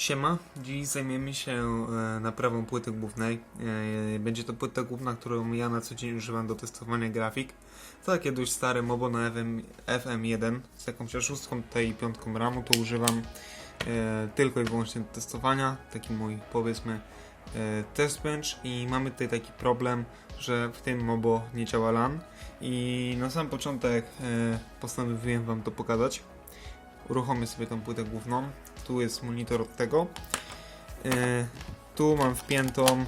Siema, dziś zajmiemy się e, naprawą płyty głównej. E, Będzie to płyta główna, którą ja na co dzień używam do testowania grafik. To takie dość stare MOBO na FM, FM1 z jakąś szóstką tutaj i piątką RAMu, to używam e, tylko i wyłącznie do testowania. Taki mój powiedzmy test bench i mamy tutaj taki problem, że w tym MOBO nie działa LAN i na sam początek postanowiłem Wam to pokazać. Uruchomię sobie tą płytę główną tu jest monitor od tego. Yy, tu mam wpiętą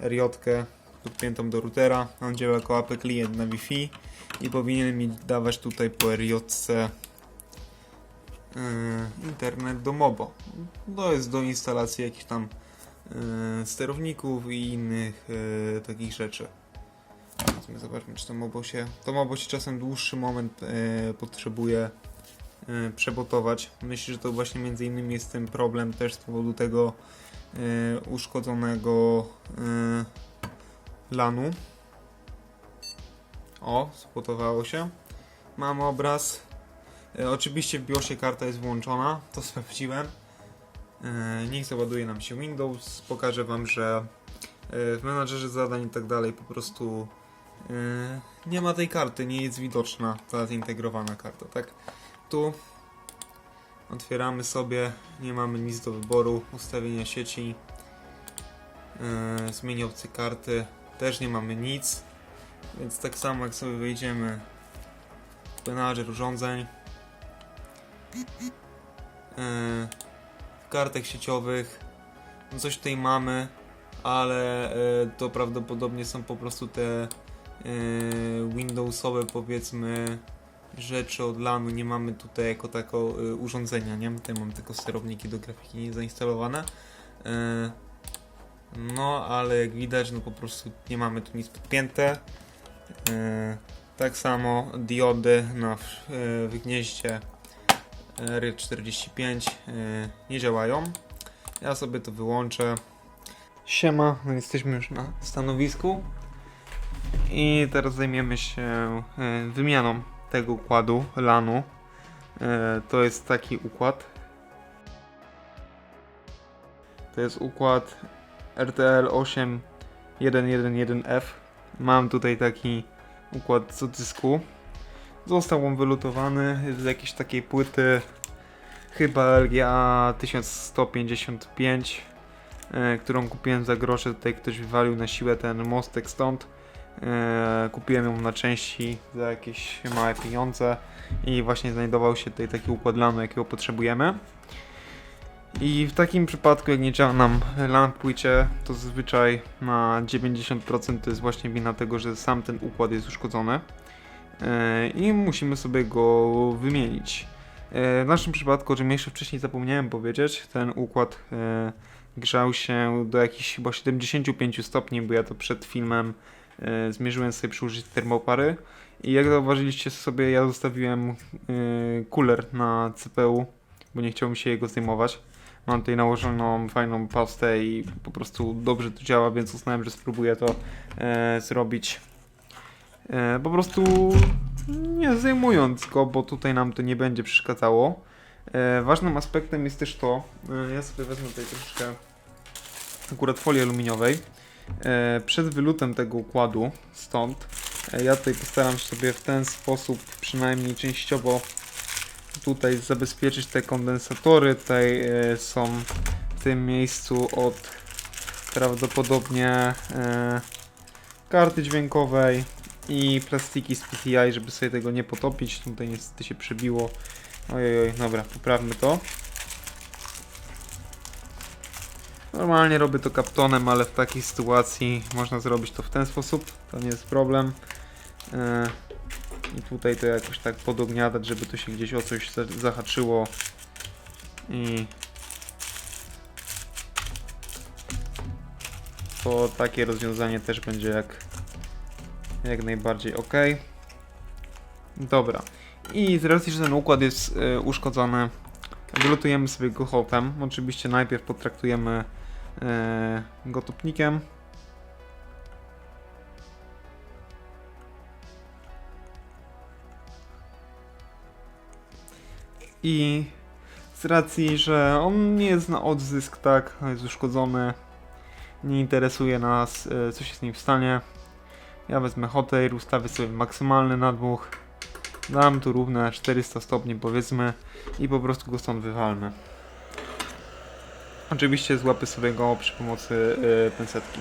RJ, podpiętą do routera. On działa jako AP klient na Wi-Fi i powinien mi dawać tutaj po RJ yy, internet do MOBO. To jest do instalacji jakichś tam yy, sterowników i innych takich rzeczy. Zobaczmy, czy to MOBO się. To MOBO się czasem dłuższy moment potrzebuje e, przebotować. Myślę, że to właśnie między innymi jest ten problem też z powodu tego e, uszkodzonego e, lanu. O, spotowało się. Mamy obraz. E, oczywiście w BIOSie karta jest włączona, to sprawdziłem. E, niech załaduje nam się Windows. Pokażę Wam, że e, w menadżerze zadań i tak dalej po prostu e, nie ma tej karty, nie jest widoczna ta zintegrowana karta, tak? Otwieramy sobie, nie mamy nic do wyboru, ustawienia sieci, yy, zmień opcję karty, też nie mamy nic, więc tak samo jak sobie wejdziemy w menadżer urządzeń, yy, w kartach sieciowych, no coś tutaj mamy, ale yy, to prawdopodobnie są po prostu te Windowsowe powiedzmy rzeczy od LANu nie mamy tutaj jako tako y, urządzenia, nie? Tutaj mam tylko sterowniki do grafiki zainstalowane. Y, no, ale jak widać, no po prostu nie mamy tu nic podpięte. Y, tak samo diody na w, y, w gnieździe RY45 y, nie działają. Ja sobie to wyłączę. Siema, no jesteśmy już na stanowisku. I teraz zajmiemy się wymianą tego układu LANu. E, to jest taki układ. To jest układ RTL 8111F. Mam tutaj taki układ z dysku. Został on wylutowany z jakiejś takiej płyty chyba LGA 1155, e, którą kupiłem za grosze. Tutaj ktoś wywalił na siłę ten mostek stąd. E, kupiłem ją na części za jakieś małe pieniądze i właśnie znajdował się tutaj taki układ LANu, jakiego potrzebujemy. I w takim przypadku, jak nie działa nam LAN płycie, to zazwyczaj na 90% to jest właśnie wina tego, że sam ten układ jest uszkodzony e, i musimy sobie go wymienić. E, W naszym przypadku, o czym jeszcze wcześniej zapomniałem powiedzieć, ten układ grzał się do jakichś chyba 75 stopni, bo ja to przed filmem zmierzyłem sobie przy użyciu termopary i jak zauważyliście sobie, ja zostawiłem e, cooler na CPU, bo nie chciałem się jego zdejmować. Mam tutaj nałożoną fajną pastę i po prostu dobrze to działa, więc uznałem, że spróbuję to e, zrobić e, po prostu nie zdejmując go, bo tutaj nam to nie będzie przeszkadzało. E, ważnym aspektem jest też to, e, ja sobie wezmę tutaj troszeczkę akurat folii aluminiowej. E, przed wylutem tego układu stąd e, ja tutaj postaram się sobie w ten sposób przynajmniej częściowo tutaj zabezpieczyć te kondensatory. Tutaj e, są w tym miejscu od prawdopodobnie karty dźwiękowej i plastiki z PCI, żeby sobie tego nie potopić. Tutaj niestety się przebiło. Ojej, oj, dobra, poprawmy to. Normalnie robię to kaptonem, ale w takiej sytuacji można zrobić to w ten sposób. To nie jest problem. E, I tutaj to jakoś tak podogniatać, żeby to się gdzieś o coś za- zahaczyło. I to takie rozwiązanie też będzie jak, jak najbardziej ok. Dobra. I z racji, że ten układ jest e, uszkodzony, wylutujemy sobie go hołtem. Oczywiście najpierw potraktujemy e, go topnikiem. I Z racji, że on nie jest na odzysk, tak, jest uszkodzony. Nie interesuje nas, e, co się z nim stanie. Ja wezmę hotel, ustawię sobie maksymalny nadmuch. Dam tu równe 400 stopni powiedzmy i po prostu go stąd wywalmy. Oczywiście złapię sobie go przy pomocy e, pensetki.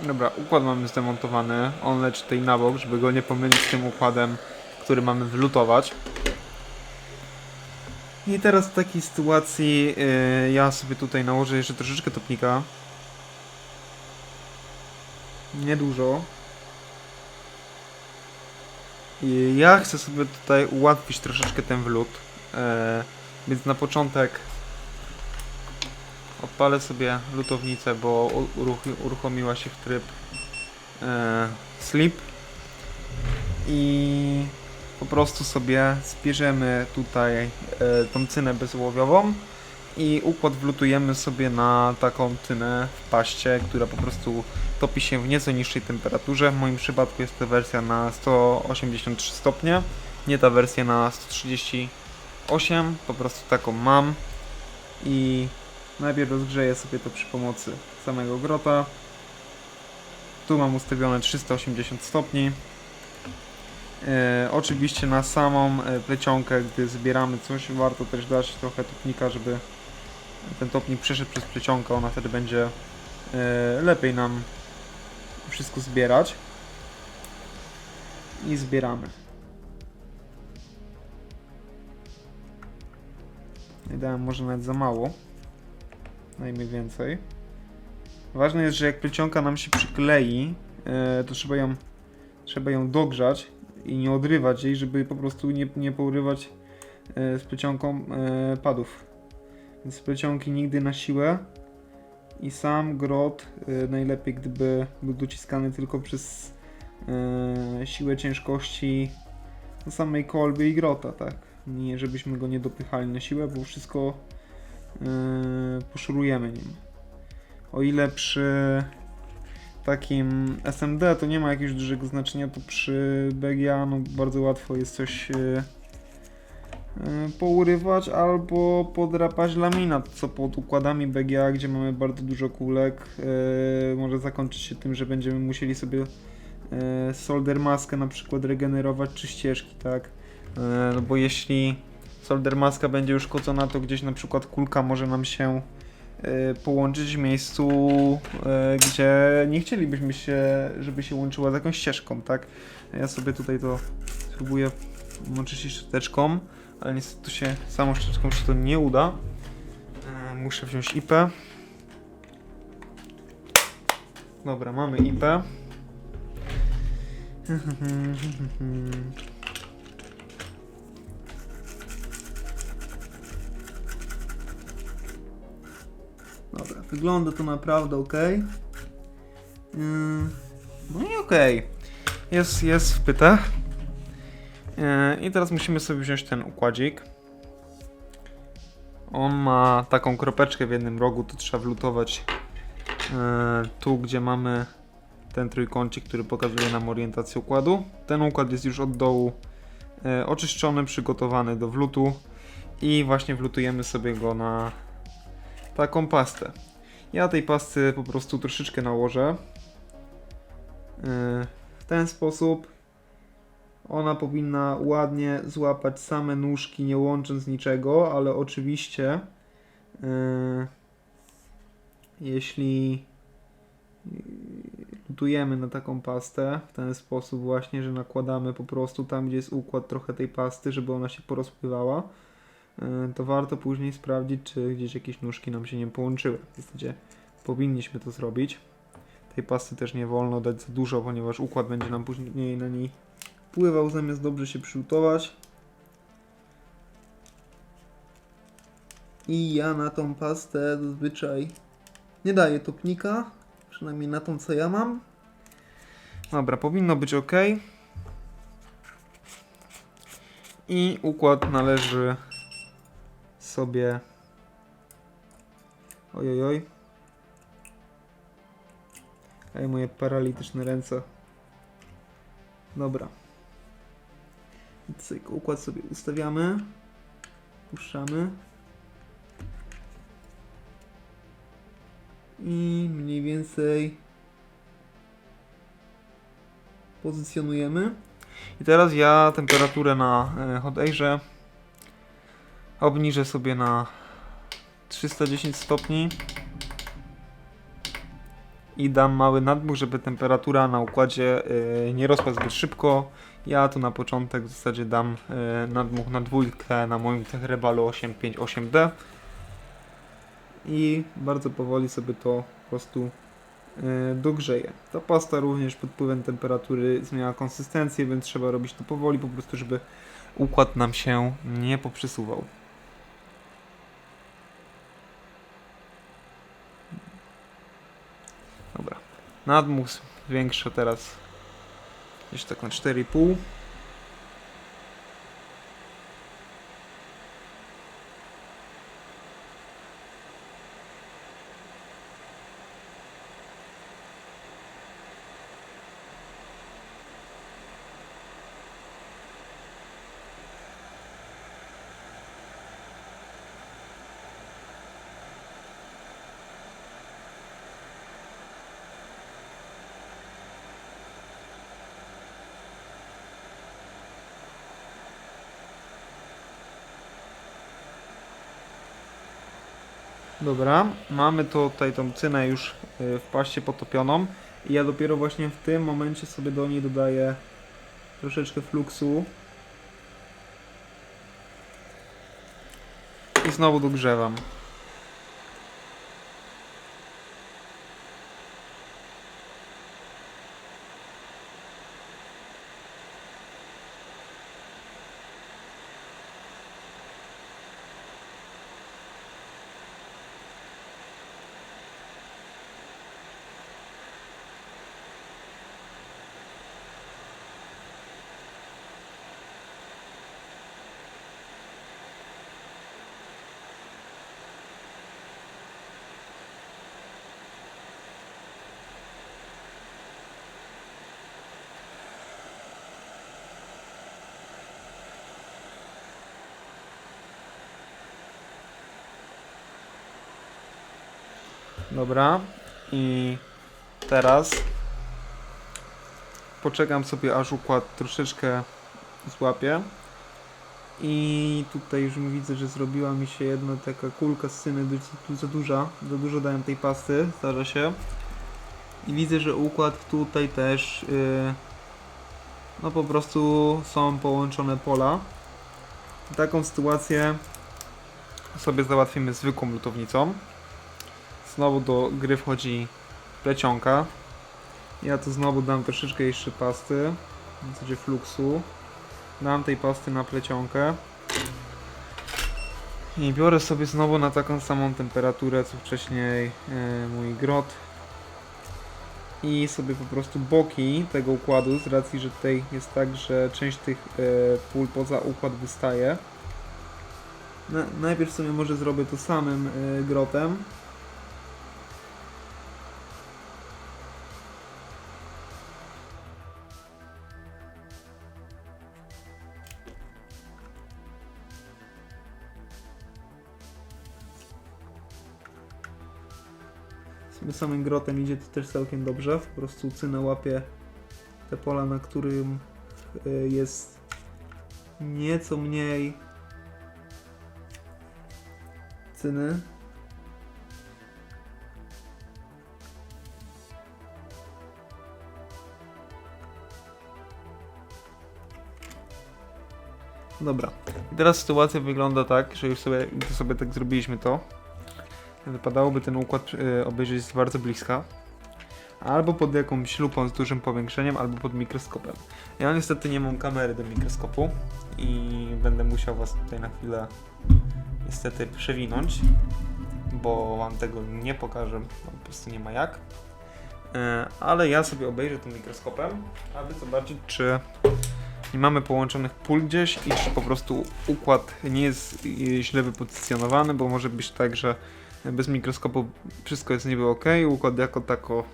Dobra, układ mamy zdemontowany. On leci tutaj na bok, żeby go nie pomylić z tym układem, który mamy wylutować. I teraz w takiej sytuacji yy, ja sobie tutaj nałożę jeszcze troszeczkę topnika. Niedużo. I ja chcę sobie tutaj ułatwić troszeczkę ten wlot. Yy, więc na początek Odpalę sobie lutownicę, bo uruch- uruchomiła się w tryb e, sleep i po prostu sobie zbierzemy tutaj e, tą cynę bezołowiową i układ wlutujemy sobie na taką tynę w paście, która po prostu topi się w nieco niższej temperaturze. W moim przypadku jest to wersja na 183 stopnie, nie ta wersja na 138, po prostu taką mam i Najpierw rozgrzeję sobie to przy pomocy samego grota. Tu mam ustawione 380 stopni. E, oczywiście na samą e, plecionkę, gdy zbieramy coś, warto też dać trochę topnika, żeby ten topnik przeszedł przez plecionkę, ona wtedy będzie e, lepiej nam wszystko zbierać. I zbieramy. Dałem może nawet za mało najmniej więcej. Ważne jest, że jak plecionka nam się przyklei, e, to trzeba ją, trzeba ją dogrzać i nie odrywać jej, żeby po prostu nie, nie pourywać e, z plecionką e, padów. Więc plecionki nigdy na siłę i sam grot najlepiej gdyby był dociskany tylko przez siłę ciężkości samej kolby i grota, tak. Nie żebyśmy go nie dopychali na siłę, bo wszystko poszurujemy nim. O ile przy takim SMD to nie ma jakiegoś dużego znaczenia, to przy BGA no bardzo łatwo jest coś yy, yy, pourywać albo podrapać laminat, co pod układami BGA, gdzie mamy bardzo dużo kulek, yy, może zakończyć się tym, że będziemy musieli sobie yy, solder maskę na przykład regenerować czy ścieżki, tak? Yy, no bo jeśli solder maska będzie uszkodzona, to gdzieś na przykład kulka może nam się y, połączyć w miejscu, y, gdzie nie chcielibyśmy się, żeby się łączyła z jakąś ścieżką, tak? Ja sobie tutaj to spróbuję łączyć szczoteczką, ale niestety to się samą szczoteczką się to nie uda. Y, muszę wziąć IP. Dobra, mamy IP. Dobra, wygląda to naprawdę ok. No i ok. Jest, jest w pytach. Yy, I teraz musimy sobie wziąć ten układzik. On ma taką kropeczkę w jednym rogu, to trzeba wlutować yy, tu, gdzie mamy ten trójkącik, który pokazuje nam orientację układu. Ten układ jest już od dołu oczyszczony, przygotowany do wlutu i właśnie wlutujemy sobie go na taką pastę. Ja tej pasty po prostu troszeczkę nałożę. E, W ten sposób ona powinna ładnie złapać same nóżki, nie łącząc niczego, ale oczywiście e, jeśli lutujemy na taką pastę w ten sposób właśnie, że nakładamy po prostu tam, gdzie jest układ trochę tej pasty, żeby ona się porozpływała, to warto później sprawdzić, czy gdzieś jakieś nóżki nam się nie połączyły. W zasadzie powinniśmy to zrobić. Tej pasty też nie wolno dać za dużo, ponieważ układ będzie nam później na niej pływał zamiast dobrze się przygotować. I ja na tą pastę zazwyczaj nie daję topnika, przynajmniej na tą co ja mam. Dobra, powinno być ok. I układ należy sobie. Ojojoj. Ej, moje paralityczne ręce. Dobra. Cyk, układ sobie ustawiamy. Puszczamy. I mniej więcej pozycjonujemy. I teraz ja temperaturę na e, hot airze obniżę sobie na 310 stopni i dam mały nadmuch, żeby temperatura na układzie e, nie rosła zbyt szybko. Ja tu na początek w zasadzie dam e, nadmuch na dwójkę na moim Techrebalu 858D i bardzo powoli sobie to po prostu e, dogrzeję. Ta pasta również pod wpływem temperatury zmienia konsystencję, więc trzeba robić to powoli po prostu, żeby układ nam się nie poprzesuwał. Dobra. Nadmuch zwiększę teraz gdzieś tak na 4,5. Dobra, mamy tutaj tą cynę już y, w paście potopioną i ja dopiero właśnie w tym momencie sobie do niej dodaję troszeczkę fluksu i znowu dogrzewam. Dobra. I teraz poczekam sobie aż układ troszeczkę złapie. I tutaj już widzę, że zrobiła mi się jedna taka kulka z syny za duża. Za dużo dałem tej pasty, zdarza się. I widzę, że układ tutaj też yy, no po prostu są połączone pola. Taką sytuację sobie załatwimy zwykłą lutownicą. Znowu do gry wchodzi plecionka. Ja tu znowu dam troszeczkę jeszcze pasty, w zasadzie fluksu. Dam tej pasty na plecionkę. I biorę sobie znowu na taką samą temperaturę co wcześniej e, mój grot. I sobie po prostu boki tego układu, z racji, że tutaj jest tak, że część tych e, pól poza układ wystaje. Na, najpierw sobie może zrobię to samym e, grotem, samym grotem idzie to też całkiem dobrze. Po prostu cynę łapie te pola, na którym y, jest nieco mniej cyny. Dobra. I teraz sytuacja wygląda tak, że już sobie, sobie tak zrobiliśmy to, wypadałoby ten układ y, obejrzeć z bardzo bliska. Albo pod jakąś lupą z dużym powiększeniem, albo pod mikroskopem. Ja niestety nie mam kamery do mikroskopu i będę musiał was tutaj na chwilę niestety przewinąć, bo wam tego nie pokażę, po prostu nie ma jak. E, Ale ja sobie obejrzę tym mikroskopem, aby zobaczyć, czy nie mamy połączonych pól gdzieś i czy po prostu układ nie jest y, źle wypozycjonowany, bo może być tak, że bez mikroskopu wszystko jest niby ok, układ jako tako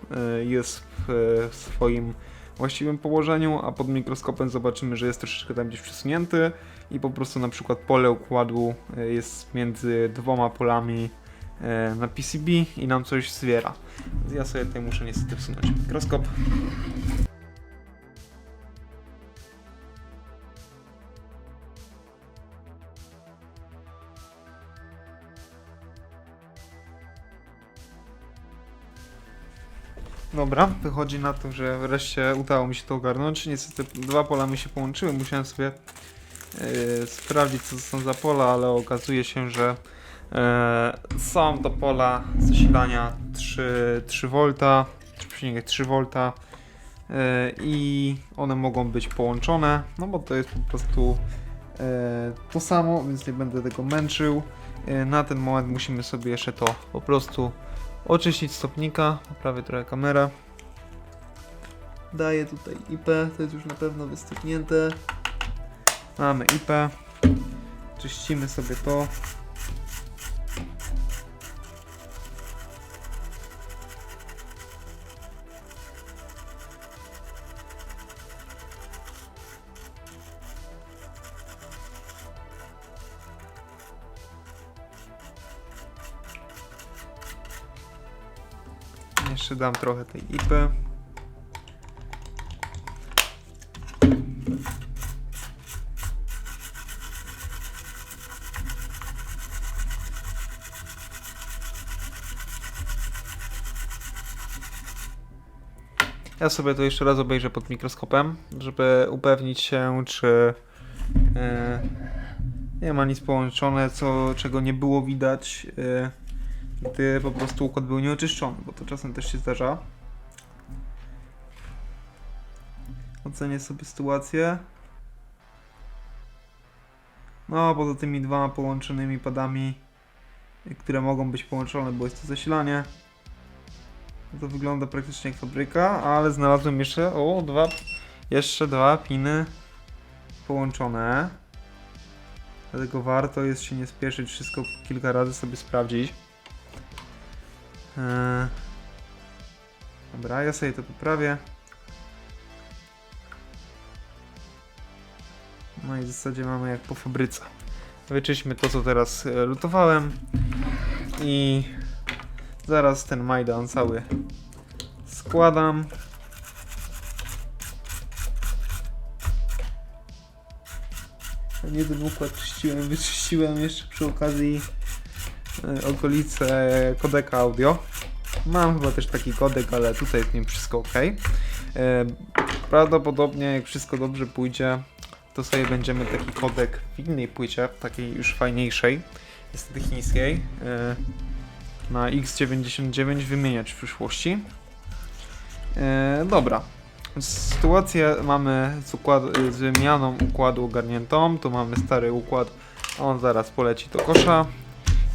y, jest w y, swoim właściwym położeniu, a pod mikroskopem zobaczymy, że jest troszeczkę tam gdzieś przesunięty i po prostu na przykład pole układu y, jest między dwoma polami na PCB i nam coś zwiera. Ja sobie tutaj muszę niestety wsunąć mikroskop. Dobra, wychodzi na to, że wreszcie udało mi się to ogarnąć. Niestety dwa pola mi się połączyły, musiałem sobie e, sprawdzić co to są za pola, ale okazuje się, że e, są to pola zasilania 3, 3 V, 3,3 V e, i one mogą być połączone, no bo to jest po prostu e, to samo, więc nie będę tego męczył. E, na ten moment musimy sobie jeszcze to po prostu oczyścić stopnika, poprawię trochę kamerę. Daję tutaj IP, to jest już na pewno wystygnięte. Mamy IP. Czyścimy sobie to. Jeszcze dam trochę tej ipy. Ja sobie to jeszcze raz obejrzę pod mikroskopem, żeby upewnić się, czy e, nie ma nic połączone, co, czego nie było widać. E, gdy po prostu układ był nieoczyszczony, bo to czasem też się zdarza. Ocenię sobie sytuację. No, poza tymi dwoma połączonymi padami, które mogą być połączone, bo jest to zasilanie. To wygląda praktycznie jak fabryka, ale znalazłem jeszcze, o, dwa, jeszcze dwa piny połączone. Dlatego warto jest się nie spieszyć, wszystko kilka razy sobie sprawdzić. Eee, Dobra, ja sobie to poprawię. No i w zasadzie mamy jak po fabryce. Wyczyśmy to, co teraz e, lutowałem. I zaraz ten Majdan cały składam. Jeden układ czyściłem, wyczyściłem jeszcze przy okazji okolice kodeka audio. Mam chyba też taki kodek, ale tutaj z nim wszystko ok. E, Prawdopodobnie jak wszystko dobrze pójdzie, to sobie będziemy taki kodek w innej płycie, takiej już fajniejszej, niestety chińskiej, e, na X99 wymieniać w przyszłości. E, Dobra. Sytuację mamy z, układ, z wymianą układu ogarniętą. Tu mamy stary układ, on zaraz poleci do kosza.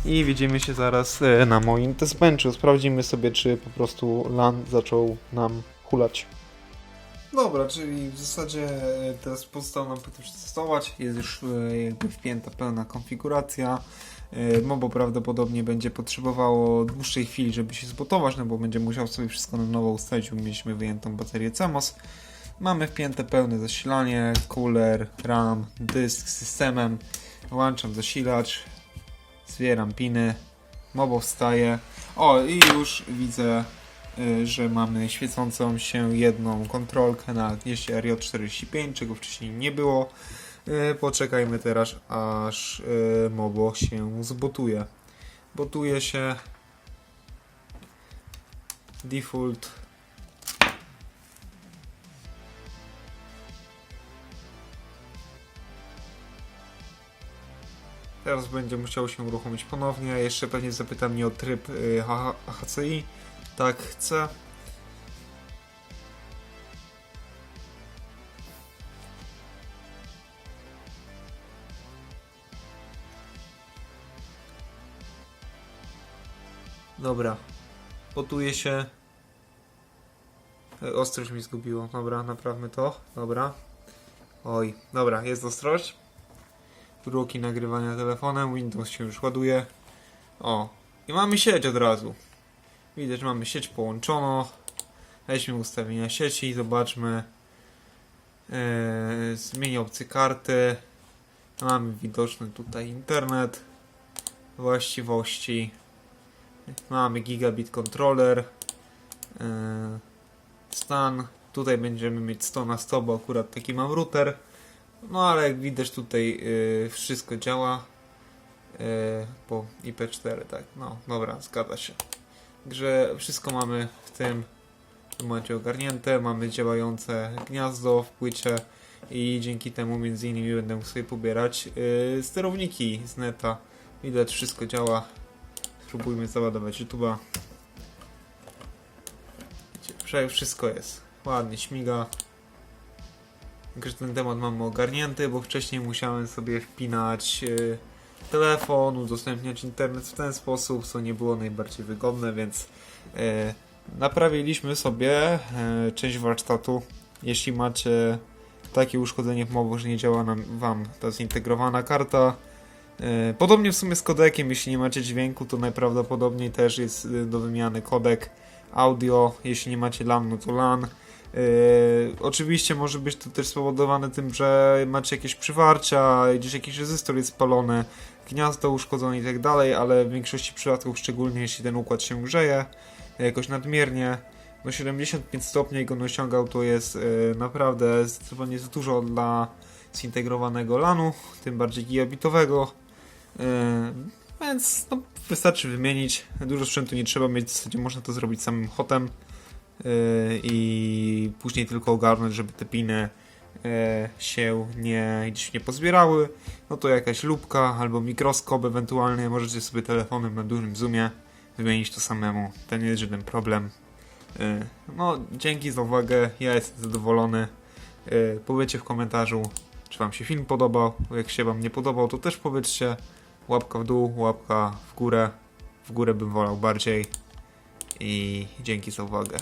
I widzimy się zaraz e, na moim testbenchu. Sprawdzimy sobie, czy po prostu LAN zaczął nam hulać. Dobra, czyli w zasadzie e, teraz pozostało nam przetestować. Jest już e, jakby wpięta pełna konfiguracja. Mobo prawdopodobnie będzie potrzebowało dłuższej chwili, żeby się zbotować, no bo będzie musiał sobie wszystko na nowo ustawić, bo mieliśmy wyjętą baterię CMOS. Mamy wpięte pełne zasilanie, cooler, RAM, dysk z systemem. Włączam zasilacz, zbieram piny, Mobo wstaje. O, i już widzę, y, że mamy świecącą się jedną kontrolkę na gnieździe RJ45, czego wcześniej nie było. Y, Poczekajmy teraz, aż y, Mobo się zbotuje. Botuje się default Teraz będzie musiał się uruchomić ponownie. Jeszcze pewnie zapyta mnie o tryb y, HCI. Tak, chcę. Dobra. Potuje się. E, Ostrość mi zgubiło. Dobra, naprawmy to. Dobra. Oj, dobra, jest ostrość. Uroki nagrywania telefonem, Windows się już ładuje. O, i mamy sieć od razu. Widać, mamy sieć połączoną. Weźmy ustawienia sieci, zobaczmy. Eee, zmienię opcję karty. Mamy widoczny tutaj internet. Właściwości. Mamy gigabit controller. Eee, stan. Tutaj będziemy mieć 100 na 100, bo akurat taki mam router. No ale jak widać tutaj y, wszystko działa y, po IP4, tak, no dobra, zgadza się. Także wszystko mamy w tym momencie ogarnięte, mamy działające gniazdo w płycie i dzięki temu między innymi będę mógł sobie pobierać y, sterowniki z neta. Widać wszystko działa. Spróbujmy załadować YouTube'a. Wszystko jest. Ładnie śmiga. Także ten temat mamy ogarnięty, bo wcześniej musiałem sobie wpinać e, telefon, udostępniać internet w ten sposób, co nie było najbardziej wygodne, więc e, naprawiliśmy sobie e, część warsztatu. Jeśli macie takie uszkodzenie w mowie, że nie działa nam, wam ta zintegrowana karta, podobnie w sumie z kodekiem, jeśli nie macie dźwięku, to najprawdopodobniej też jest do wymiany kodek audio, jeśli nie macie LAN, no to LAN. Yy, oczywiście może być to też spowodowane tym, że macie jakieś przywarcia, gdzieś jakiś rezystor jest spalony, gniazdo uszkodzone i tak dalej, ale w większości przypadków, szczególnie jeśli ten układ się grzeje jakoś nadmiernie, no 75 stopni go osiągał, to jest yy, naprawdę zdecydowanie za dużo dla zintegrowanego LANu, tym bardziej gigabitowego. Yy, więc no, wystarczy wymienić. Dużo sprzętu nie trzeba mieć, w zasadzie można to zrobić samym hotem i później tylko ogarnąć, żeby te piny yy, się nie, gdzieś nie pozbierały. No to jakaś lubka albo mikroskop ewentualnie. Możecie sobie telefonem na dużym zoomie wymienić to samemu. To nie jest żaden problem. Yy, no, dzięki za uwagę. Ja jestem zadowolony. Powiedzcie w komentarzu, czy Wam się film podobał. Jak się Wam nie podobał, to też powiedzcie. Łapka w dół, łapka w górę. W górę bym wolał bardziej. I dzięki za uwagę.